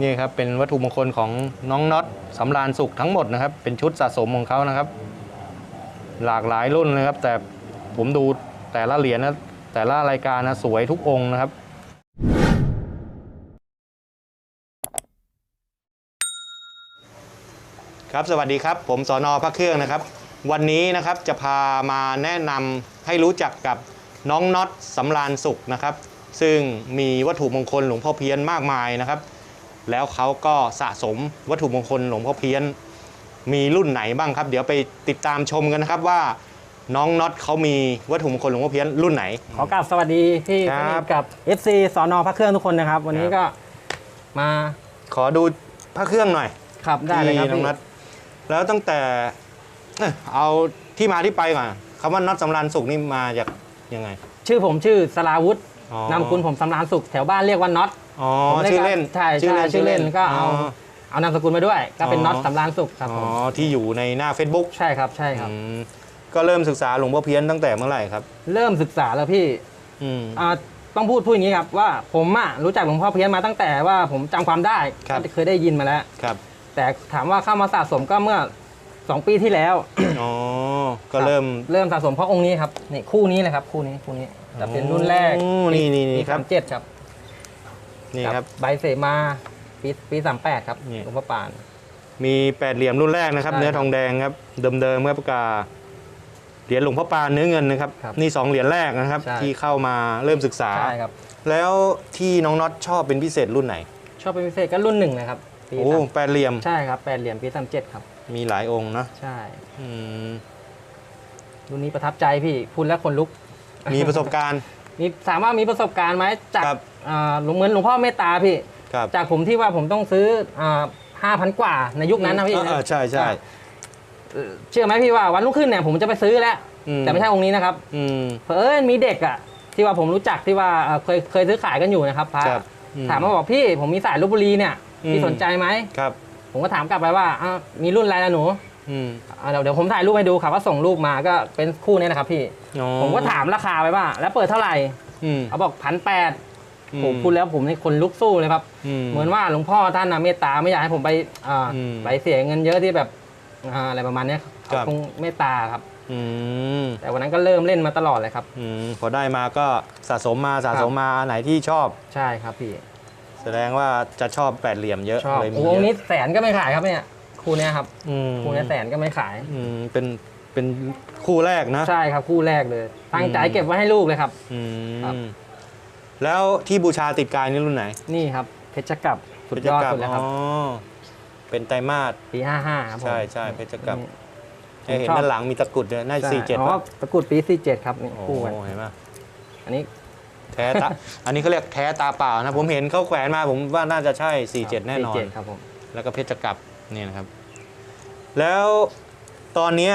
นี่ครับเป็นวัตถุมงคลของน้องน็อตสำราญสุขทั้งหมดนะครับ เป็นชุดสะสมของเขานะครับ หลากหลายรุ่นเลยครับ แต่ผมดูแต่ละเหรียญนะแต่ละรายการนะสวยทุกองค์นะครับครับสวัสดีครับ ผมสอนอพระเครื่องนะครับ วันนี้นะครับจะพามาแนะนำให้รู้จักกับน้องน็อตสำราญสุขนะครับ ซึ่งมีวัตถุมงคลหลวงพ่อเพียนมากมายนะครับ แล้วเขาก็สะสมวัตถุมงคลหลวงพ่อเพี้ยน มีรุ่นไหนบ้างครับ เดี๋ยวไปติดตามชมกันนะครับว่าน้องน็อตเขามีวัตถุมงคลหลวงพ่อเพี้ยนรุ่นไหน ขอกราบสวัสดีพี่คสรับ นิทกับ FC สอนอพระเครื่องทุกคนนะครับ วันนี้ครับก็มาขอดูพระเครื่องหน่อยขับได้เลยครับที่น้องพี่น็อตแล้วตั้งแต่เอ้ยเอาที่มาที่ไปก่อนคำว่าน็อตสำราญสุขนี่มาจากยังไงชื่อผมชื่อสลาวุธอ๋อนามสกุลผมสำรานสุขแถวบ้านเรียกว่าน็อต อ๋อผมยกชื่อเล่นใช่ใช่ชื่อเล่นก็เอาเอานามสกุลมาด้วย ก็เป็นอ๋อน็อตสำรานสุขครับอ๋ผอมที่อยู่ในหน้า Facebook ใช่ครับใช่ครับอืมก็เริ่มศึกษาหลวงพ่อเพี้ยนตั้งแต่เมื่อไหร่ครับ เริ่มศึกษาแล้วพี่อืมอ่าต้องพูดพูดอย่างนี้ครับว่าผมอะรู้จักหลวงพ่อเพี้ยนมาตั้งแต่ว่าผมจำความได้ครับก็เคยได้ยินมาแล้วครับ แต่ถามว่าเข้ามาสะสมก็เมื่อสองปีที่แล้วอ๋อก็เริ่มเริ่มสะสมเพราะองค์นี้ครับนี่คู่นี้เลยครับคู่นี้คู่นี้จะเป็นรุ่นแรกโอ้นี่นี่นี่ปีครับสามเจ็ดครับ นี่ครับ ใบเสมาปีปีสามแปดครับนี่ หลวงพ่อปาน มีแปดเหลี่ยมรุ่นแรกนะครับ ใช่เนื้อทองแดงครับเดิมๆครับกาเหรียญหลวงพ่อปานเนื้อเงินนะครับ ครับนี่สองเหรียญแรกนะครับ ใช่ ที่เข้ามาเริ่มศึกษา ใช่ครับ แล้วที่น้องน็อตชอบเป็นพิเศษรุ่นไหนชอบเป็นพิเศษก็รุ่นหนึ่งนะครับปีโอ้สามแปดเหลี่ยมใช่ครับแปดเหลี่ยมปีสามเจ็ดครับ มีหลายองค์นะใช่ อืมรุ่นนี้ประทับใจพี่พูดแล้วคนลุก มีประสบการณ์ มีถามว่ามีประสบการณ์ไหมจากครับอ่า หลวงเหมือนหลวงพ่อเมตตาพี่ ครับจากผมที่ว่าผมต้องซื้อห้าพันกว่าในยุคนั้นนะพี่เออเออใช่ใช่เออเชื่อไหมพี่ว่าวันรุ่งขึ้นเนี่ยผมจะไปซื้อแล้วอืมแต่ไม่ใช่องค์นี้นะครับ อืมเผอิญมีเด็กอะ ที่ว่าผมรู้จักที่ว่าเอ่อเคยเคยซื้อขายกันอยู่นะครับพระครับอืถามมาบอกพี่ผมมีสายลบบุรีเนี่ยอืมพี่สนใจไหมครับ ผมก็ถามกลับไปว่าอ้าวมีรุ่นอะไรล่ะหนูอืมอ่าเดี๋ยวเดี๋ยวผมถ่ายรูปให้ดูครับว่าส่งรูปมาก็เป็นคู่นี้นะครับพี่อ๋อผมก็ถามราคาไปว่า แล้วเปิดเท่าไหร่อืมเขาบอกพันแปดอืม ผมพูดแล้วผมนี่คนลุกสู้เลยครับอืมเหมือนว่าหลวงพ่อท่านนะเมตตาไม่อยากให้ผมไปอ่าอืมไปเสียเงินเยอะที่แบบอ่าอะไรประมาณเนี้ยครับเขาคงเมตตาครับอืมแต่วันนั้นก็เริ่มเล่นมาตลอดเลยครับอืมพอได้มาก็สะสมมาสะสมมาอันไหนที่ชอบใช่ครับพี่ แสดงว่าจะชอบแปดเหลี่ยมเยอะชอบเลยมีโอ้เยองค์นี้อะแสนก็ไม่ขายครับเนี่ยคู่เนี้ยครับอืมคู่เนี้ยแสนก็ไม่ขายอืมเป็นเป็นคู่แรกนะ ใช่ครับคู่แรกเลย ตั้งใจอืมเก็บไว้ให้ลูกเลยครับ อืครับม แล้วที่บูชาติดกายนี่รุ่นไหนนี่ครับ เพชรกับสุดยอดเพชรสุดแล้วครับอ๋อเป็นไตรมาสปี55ครับผมใช่ใช่เพชรกับนี่จะเห็นผมชอบด้านหลังมีตะกรุดด้วยน่าจะใช่สี่เจ็ดอ๋อป่ะตะกรุดปี47ครับนี่โอ้คู่กันเห็นป่ะอันนี้แท้ตาอันนี้เขาเรียกแท้ตาเปล่านะผมเห็นเขาแขวนมาผมว่าน่าจะใช่สี่เจ็ดแน่นอน47ครับผมแล้วก็เพชรกับนี่นะครับ แล้วตอนเนี้ย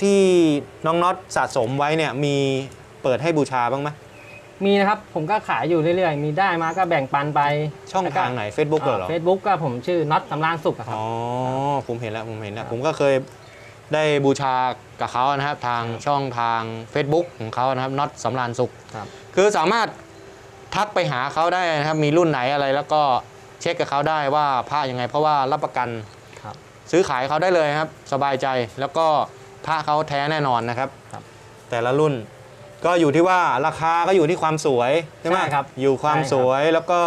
ที่น้องน็อตสะสมไว้เนี่ยมีเปิดให้บูชาบ้างไหม มีนะครับ ผมก็ขายอยู่เรื่อยๆ มีได้มาก็แบ่งปันไปช่องทางไหน Facebook เหรอเฟซบุ๊กก็ผมชื่อน็อตสำรานสุขอะครับ อ๋อ ผมเห็นแล้ว ผมเห็นแล้ควรับผมก็เคยได้บูชากับเขานะครับ ทางช่องทาง Facebook ของเขานะครับน็อตสำรานสุขครับ คือสามารถทักไปหาเขาได้นะครับ มีรุ่นไหนอะไรแล้วก็เช็คกับเขาได้ว่าผ้ายังไง เพราะว่ารับประกันครับ ซื้อขายเขาได้เลยครับ สบายใจแล้วก็ผ้าเขาแท้แน่นอนนะครับครับแต่ละรุ่น ก็อยู่ที่ว่าราคาก็อยู่ที่ความสวยใช่ไหมใช่ครับอยู่ความใช่ครับสวยแล้วก็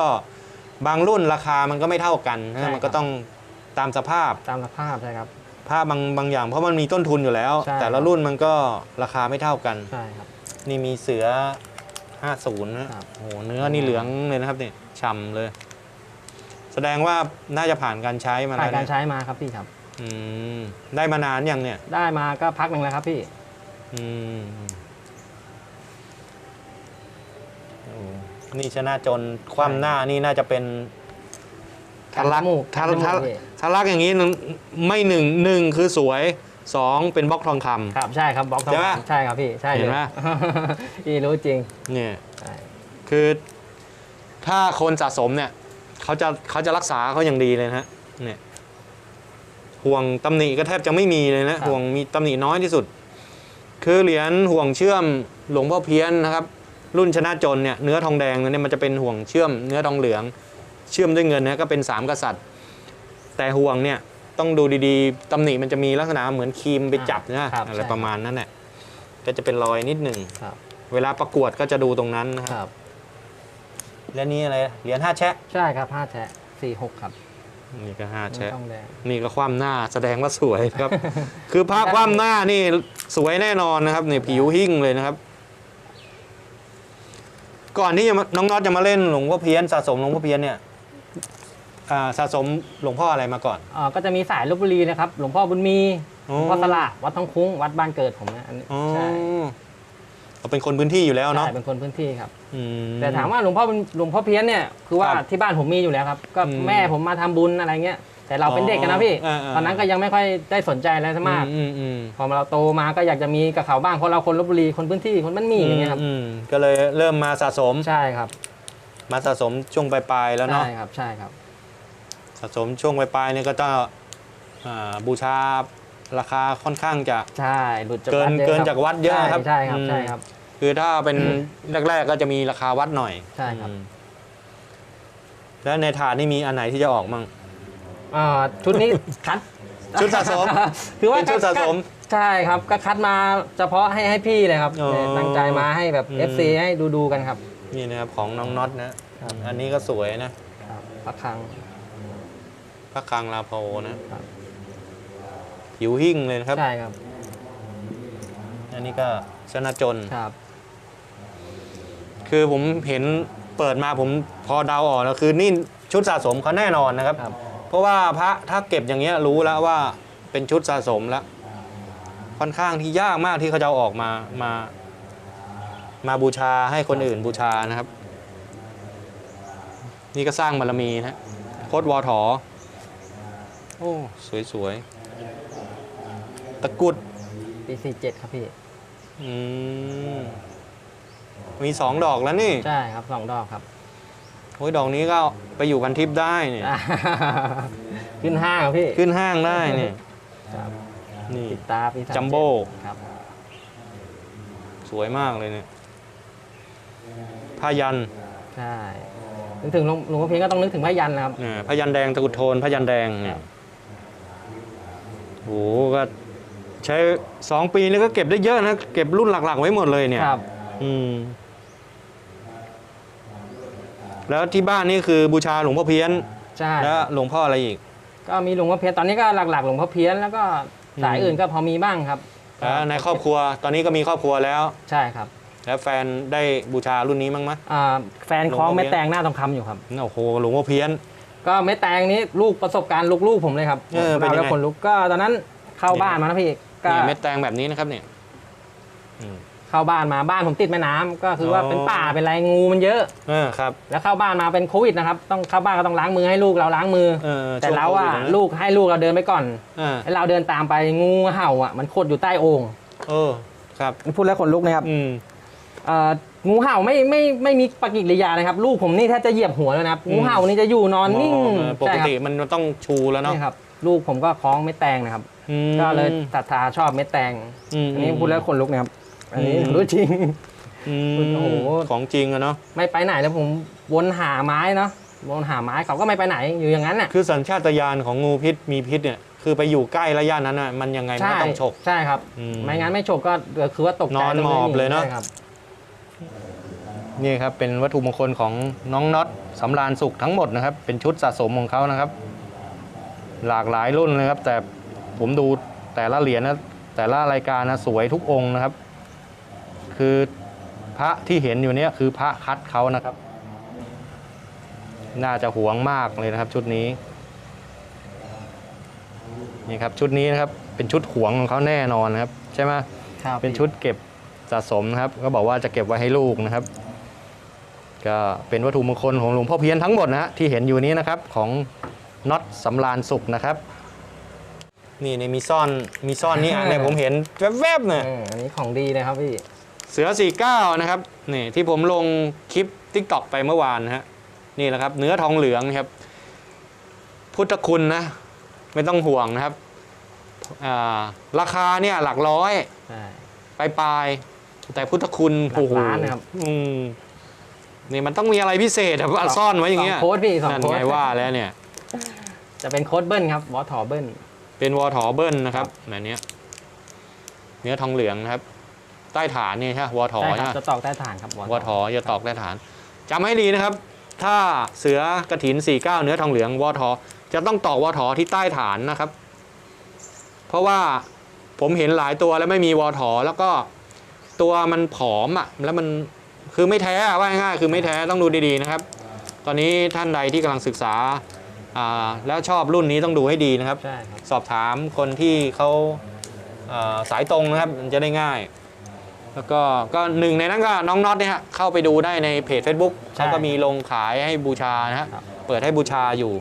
บางรุ่นราคามันก็ไม่เท่ากันนะใช่มันก็ครับต้องตามสภาพตามสภาพใช่ครับ ผ้าบางบางอย่างเพราะมันมีต้นทุนอยู่แล้ว ใช่ แต่ละรุ่นมันก็ราคาไม่เท่ากัน ใช่ครับ นี่มีเสือ 50นะครับ โอ้โหเนื้อนี่เหลืองเลยนะครับเนี่ยฉ่ำเลย แสดงว่าน่าจะผ่านการใช้มาผ่าแล้วนการเนี่ยใช้มาครับพี่ครับ อืมได้มานานยังเนี่ย ได้มาก็พักหนึ่งแล้วครับพี่ อืมโอ้ นี่ชนะจนคว่ำหน้านี่น่าจะเป็นทะลักจมูกทะจมูกทะพี่ทะลักอย่างนี้ไม่หนึ่งหนึ่งคือสวยสองเป็นบล็อกทองคครับใช่ครับบล็อกทองใช่ปะคำใช่ครับพี่ใช่เห็นเลยไหมพี่รู้จริงำเนี่ยใช่คือถ้าคนสะสมเนี่ยเขาจะเขาจะรักษาเขาอย่างดีเลยนะฮะเนี่ยห่วงตำหนิก็แทบจะไม่มีเลยนะห่วงมีตำหนิน้อยที่สุด คือเหรียญห่วงเชื่อมหลวงพ่อเพี้ยนนะครับ รุ่นชนะจนเนี่ยเนื้อทองแดงเนี่ยมันจะเป็นห่วงเชื่อมเนื้อทองเหลือง เชื่อมด้วยเงินนะก็เป็นสามกษัตริย์ แต่ห่วงเนี่ยต้องดูดีๆตำหนิมันจะมีลักษณะเหมือนครีมไปจับนะครับอะไรใช่ประมาณนั้นแหละก็จะเป็นรอยนิดหนึ่งครับเวลาประกวดก็จะดูตรงนั้นนะคครับรับ และนี่อะไรเหรียญห้าแชะใช่ครับห้าแฉะสี่หกครับนี่ก็ห้าแชะไม่ต้องแดงนี่ก็คว่ำหน้าแสดงว่าสวยครับ คือภาพคว่ำหน้านี่สวยแน่นอนนะครับนี่ผิวหิ่งเลยนะครับ ก่อนที่จะมาน้องน็อตจะมาเล่นหลวงพ่อเพี้ยนสะสมหลวงพ่อเพี้ยนเนี่ยอ่าสะสมหลวงพ่ออะไรมาก่อน อ่าก็จะมีสายลบบุรีนะครับ หลวงพ่อบุญมีอ๋หอลวงพ่อสละวัดท้องคุ้งวัดบ้านเกิดผมนะอันนี้อ๋อใช่เราเป็นคนพื้นที่อยู่แล้วเนาะใช่เป็นคนพื้นที่ครับ อืมแต่ถามว่าหลวงพ่อบุญหลวงพ่อเพี้ยนเนี่ยคือว่าครับที่บ้านผมมีอยู่แล้วครับ ก็อืม แม่ผมมาทำบุญอะไรเงี้ย แต่เราเป็นเด็กกันนะพี่ อ๋ออ่าๆ ตอนนั้นก็ยังไม่ค่อยได้สนใจอะไรมาก อืมอืมพอเราโตมาก็อยากจะมีกับเขาบ้างเพราะเราคนลบบุรีคนพื้นที่คนบ้านหมี่อย่างเงี้ยครับ อืมก็เลยเริ่มมาสะสมใช่ครับมาสะสมช่วงปลายๆแล้วเนาะ ใช่ครับใช่ครับสะสมช่วงปลายๆเนี่ยก็ต้องอ่าบูชาราคาค่อนข้างจะ ใช่หลุดจากเกินวัดเยอะเกินครับจากวัดเยอะครับใช่ครับอืม ใช่ครับ คือถ้าเป็นแรกๆก็จะมีราคาวัดหน่อยใช่ครับ อืมแล้วในถาดนี่มีอันไหนที่จะออกมั่ง อ่าชุดนี้คัด ชุดสะสม คือว่าเป็นชุดสะสมใช่ครับก็คัดมาเฉพาะให้ให้พี่เลยครับอ๋อ ตั้งใจมาให้แบบอืม FC ให้ดูดูๆกันครับ นี่นะครับ ของน้องน็อตนะครับอันนี้ก็สวยนะครับพักครั้งพระคลังลาโพนะ ครับ ผิวหิ่งเลยนะครับ ใช่ครับอันนี้ก็ชนะจน ครับ คือผมเห็นเปิดมาผมพอเดาออกแล้วคือนี่ชุดสะสมเขาแน่นอนนะครับ ครับ เพราะว่าพระถ้าเก็บอย่างเงี้ยรู้แล้วว่าเป็นชุดสะสมแล้วค่อนข้างที่ยากมากที่เขาจะเอาออกมามา มาบูชาให้คนอื่นบูชานะครับ นี่ก็สร้างบารมีนะโคตรวอถอโอ้สวยๆตะกรุดปี47ครับพี่ อืมมีสองดอกแล้วนี่ ใช่ครับสองดอกครับ โอ้ยดอกนี้ก็ไปอยู่พันทิปได้เนี่ยขึ้นห้างครับพี่ขึ้นห้างได้เนี่ยครับนี่ปิดตาปี37จัมโบ้ครับ สวยมากเลยเนี่ยผ้ายันใช่นึกถึงหลวงหลวงพ่อเพียงก็ต้องนึกถึงพระยันนะครับเนี่ยผ้ายันแดงตะกรุดโทนผ้ายันแดงเนี่ยโอ้โหก็ใช้สองปีนี่ก็เก็บได้เยอะนะ เก็บรุ่นหลัก ๆ ไว้หมดเลยเนี่ยครับ อืม แล้วที่บ้านนี่คือบูชาหลวงพ่อเพี้ยนใช่แล้วหลวงพ่ออะไรอีก ก็มีหลวงพ่อเพี้ยนตอนนี้ก็หลักๆหลวงพ่อเพี้ยนแล้วก็สายอืมอื่นก็พอมีบ้างครับแล้วในครอบครัวตอนนี้ก็มีครอบครัวแล้วใช่ครับ แล้วแฟนได้บูชารุ่นนี้มั้งไหมอ่าแฟนคล้องหลวงพ่อเพี้ยนเม็ดแตงหน้าทองคำอยู่ครับโอ้โหหลวงพ่อเพี้ยน ก็เม็ดแตงนี้ลูกประสบการณ์ลูกๆผมเลยครับเออเป็นยังไงเราแล้วคนลุกก็ตอนนั้นเข้าบ้านมานะพี่ก็นี่เม็ดแตงแบบนี้นะครับเนี่ยอืม เข้าบ้านมาบ้านผมติดแม่น้ำก็คือว่าอ๋อเป็นป่าเป็นไรงูมันเยอะ เออครับ แล้วเข้าบ้านมาเป็นโควิดนะครับต้องเข้าบ้านก็ต้องล้างมือให้ลูกเราล้างมือ เออแต่ช่วงเราโควิอะดนะ ลูกให้ลูกเราเดินไปก่อนอ่าแล้วเราเดินตามไปงูเห่าอะมันขดอยู่ใต้โอ่งเออครับ พูดแล้วขนลุกนะครับอืม เอ่องูเห่าไม่ไม่ไม่มีปฏิกิริยานะครับ ลูกผมนี่แทบจะเหยียบหัวเลยนะครับอืม งูเห่านี่จะอยู่นอนนิ่งเออปกใช่ครับติมันต้องชูแล้วเนาะนี่ครับ ลูกผมก็คล้องเม็ดแตงนะครับ อืมก็เลยศรัทธาชอบเม็ดแตงมอันนี้พูดแล้วขนลุกนะครับ อันนี้อืมรู้จริง อืมโอ้โห ของจริงอะเนาะ ไม่ไปไหนแล้วผมวนหาไม้เนาะวนหาไม้เขาก็ไม่ไปไหนอยู่อย่างนั้นน่ะคือสัญชาตญาณของงูพิษมีพิษเนี่ย คือไปอยู่ใกล้ระยะนั้นน่ะมันยังไงมันใช่ก็ต้องฉก ใช่ครับ อืมไม่งั้นไม่ฉกก็คือว่าตกใจนอนหมอบเลยเนอะ ใช่ครับ นี่ครับเป็นวัตถุมงคลของน้องน็อตสำราญสุขทั้งหมดนะครับ เป็นชุดสะสมของเขานะครับ หลากหลายรุ่นเลยครับ แต่ผมดูแต่ละเหรียญนะแต่ละรายการนะสวยทุกองค์นะครับ คือพระที่เห็นอยู่เนี่ยคือพระคัดเขานะครับ น่าจะหวงมากเลยนะครับ ชุดนี้นี่ครับชุดนี้นะครับเป็นชุดหวงของเขาแน่นอนนะครับ ใช่ไหมครับเป็นชุดเก็บสะสมนะครับ ก็บอกว่าจะเก็บไว้ให้ลูกนะครับ ก็เป็นวัตถุมงคลของหลวงพ่อเพี้ยนทั้งหมดนะฮะที่เห็นอยู่นี้นะครับของน็อตสำราญสุขนะครับ นี่ในมีซ่อนมีซ่อนนี่อะเนี่ยผมเห็นแวบๆเนี่ย เอออันนี้ของดีเลยครับพี่ เสือ 49 นะครับนี่ที่ผมลงคลิป t ิ k t o k ไปเมื่อวานนะฮะนี่แหละครับ เนื้อทองเหลืองนะครับ พุทธคุณนะ ไม่ต้องห่วงนะครับอ่าราคาเนี่ยหลักร้อยใช่ปลายปลายๆแต่พุทธคุณหลักล้านนะครับอืมนี่มันต้องมีอะไรพิเศษแบบว่าซ่อนไว้อย่างเงี้ยสโค้ดพี่สองนั่นโค้ดไงว่าแล้วเนี่ย จะเป็นโค้ดเบิ้ลครับวอถอเบิ้ลเป็นวอถอเบิลนะครับแบบเนี้ยเนื้อทองเหลืองนะครับ ใต้ฐานเนี่ยใช่ไหมวอถอใช่คใช่รับไหมจะตอกใต้ฐานครับวอถอจะตอกใต้ฐานจำให้ดีนะครับ ถ้าเสือกระถิน 49 เนื้อทองเหลืองวอถอจะต้องตอกวอถอที่ใต้ฐานนะครับ เพราะว่าผมเห็นหลายตัวแล้วไม่มีวอถอแล้วก็ตัวมันผอมอะแล้วมันคือไม่แท้อะว่าง่ายๆคือไม่แท้ต้องดูดีๆนะครับ ตอนนี้ท่านใดที่กำลังศึกษาอ่าแล้วชอบรุ่นนี้ต้องดูให้ดีนะครับ ใช่ครับสอบถามคนที่เขาเอ่อสายตรงนะครับมันจะได้ง่าย แล้วก็ก็หนึ่งในนั้นก็น้องน็อตเนี่ยฮะเข้าไปดูได้ในเพจ Facebook เขาก็มีลงขายให้บูชานะฮะครับ เปิดให้บูชาอยู่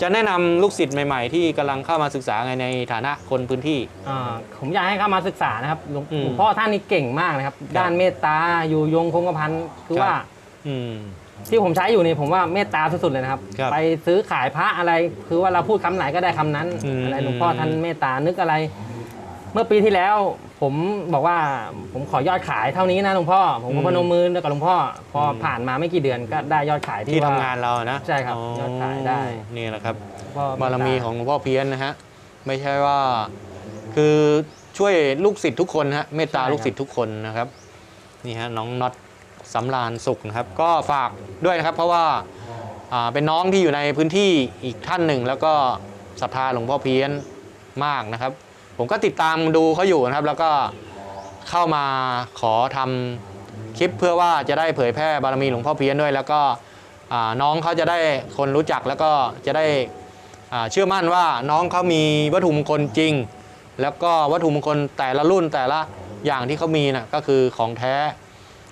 จะแนะนำลูกศิษย์ใหม่ ๆ ที่กำลังเข้ามาศึกษาไงในฐานะคนพื้นที่ อ่าผมอยากให้เข้ามาศึกษานะครับหลวงอืมหลวงพ่อท่านนี่เก่งมากนะครับ ด้านเมตตาอยู่ยงคงกระพันคือครับ ว่าอืม ที่ผมใช้อยู่นี่ผมว่าเมตตาสุดๆเลยนะครับ ครับไปซื้อขายพระอะไร คือว่าเราพูดคำไหนก็ได้คำนั้นอืมอะไรหลวงพ่อท่านเมตตานึกอะไร เมื่อปีที่แล้ว ผมบอกว่าผมขอยอดขายเท่านี้นะหลวงพ่อ ผมก็พนมมือกับหลวงพ่อ พออมผ่านมาไม่กี่เดือนก็ได้ยอดขายที่ที่ทำว่งานเรานะใช่ครับ ยอดขายได้นี่แหละครับพ่อบารมีของหลวงพ่อเพี้ยนนะฮะไม่ใช่ว่าคือช่วยลูกศิษย์ทุกคนฮะเมตตาลูกศิษย์ทุกคนนะครับนี่ฮะน้องน็อตสำราญสุขนะครับ ก็ฝากด้วยนะครับ เพราะว่าอ่าเป็นน้องที่อยู่ในพื้นที่อีกท่านหนึ่ง แล้วก็ศรัทธาหลวงพ่อเพี้ยนมากนะครับ ผมก็ติดตามดูเขาอยู่นะครับ แล้วก็เข้ามาขอทำคลิปเพื่อว่าจะได้เผยแพร่บารมีหลวงพ่อเพี้ยนด้วย แล้วก็น้องเขาจะได้คนรู้จักแล้วก็จะได้เชื่อมั่นว่าน้องเขามีวัตถุมงคลจริง แล้วก็วัตถุมงคลแต่ละรุ่นแต่ละอย่างที่เขามีนะก็คือของแท้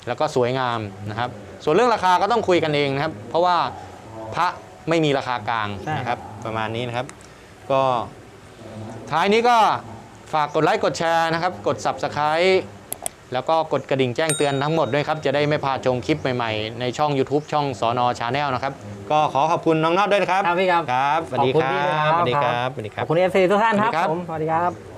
แล้วก็สวยงามนะครับ ส่วนเรื่องราคาก็ต้องคุยกันเองนะครับ เพราะว่าพระไม่มีราคากลางนะครับประมาณนี้นะครับ ก็ท้ายนี้ก็ ฝากกดไลค์กดแชร์นะครับ กด Subscribe แล้วก็กดกระดิ่งแจ้งเตือนทั้งหมดด้วยครับ จะได้ไม่พลาดชมคลิปใหม่ๆ ในช่อง YouTube ช่องสอนอชาแนลนะครับ ก็ขอขอบคุณน้องน็อตด้วยนะครับครับพี่ครับครับสวัสดีขอบคคุณรัพี่ด้วยบครับสวัสดีครับสวัสดีคขรัอบบคุณเอฟซีทุกท่านครับสวัสดีครับผมสวัสดีครับ